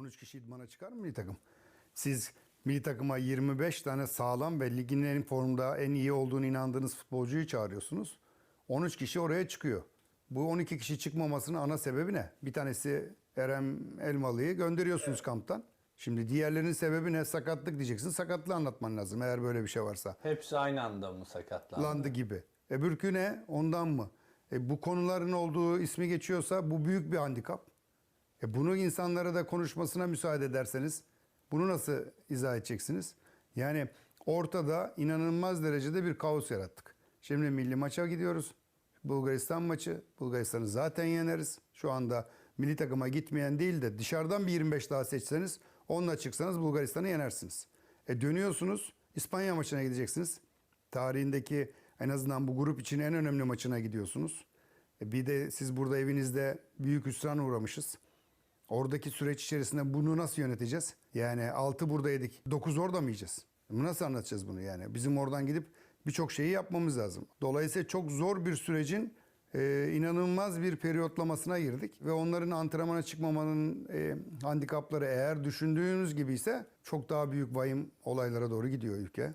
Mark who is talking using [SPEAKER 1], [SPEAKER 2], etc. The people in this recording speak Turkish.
[SPEAKER 1] 13 kişi idmana çıkar mı milli takım? Siz milli takıma 25 tane sağlam ve ligin en formda en iyi olduğunu inandığınız futbolcuyu çağırıyorsunuz. 13 kişi oraya çıkıyor. Bu 12 kişi çıkmamasının ana sebebi ne? Bir tanesi Erem Elmalı'yı gönderiyorsunuz kamptan. Şimdi diğerlerinin sebebi ne? Sakatlık diyeceksin. Sakatlığı anlatman lazım eğer böyle bir şey varsa.
[SPEAKER 2] Hepsi aynı anda mı sakatlandı?
[SPEAKER 1] Landı gibi. Öbürkü ne? Ondan mı? E, bu konuların olduğu ismi geçiyorsa bu büyük bir handikap. E, bunu insanlara da konuşmasına müsaade ederseniz bunu nasıl izah edeceksiniz? Yani ortada inanılmaz derecede bir kaos yarattık. Şimdi milli maça gidiyoruz. Bulgaristan maçı. Bulgaristan'ı zaten yeneriz. Şu anda milli takıma gitmeyen değil de dışarıdan bir 25 daha seçseniz onunla çıksanız Bulgaristan'ı yenersiniz. E dönüyorsunuz İspanya maçına gideceksiniz. Tarihindeki en azından bu grup için en önemli maçına gidiyorsunuz. E bir de siz burada evinizde büyük hüsran uğramışız. Oradaki süreç içerisinde bunu nasıl yöneteceğiz? Yani 6 burada yedik. 9 orada mı yiyeceğiz? Nasıl anlatacağız bunu yani? Bizim oradan gidip birçok şeyi yapmamız lazım. Dolayısıyla çok zor bir sürecin e, inanılmaz bir periyotlamasına girdik. Ve onların antrenmana çıkmamanın e, handikapları eğer düşündüğünüz gibi ise çok daha büyük vahim olaylara doğru gidiyor ülke.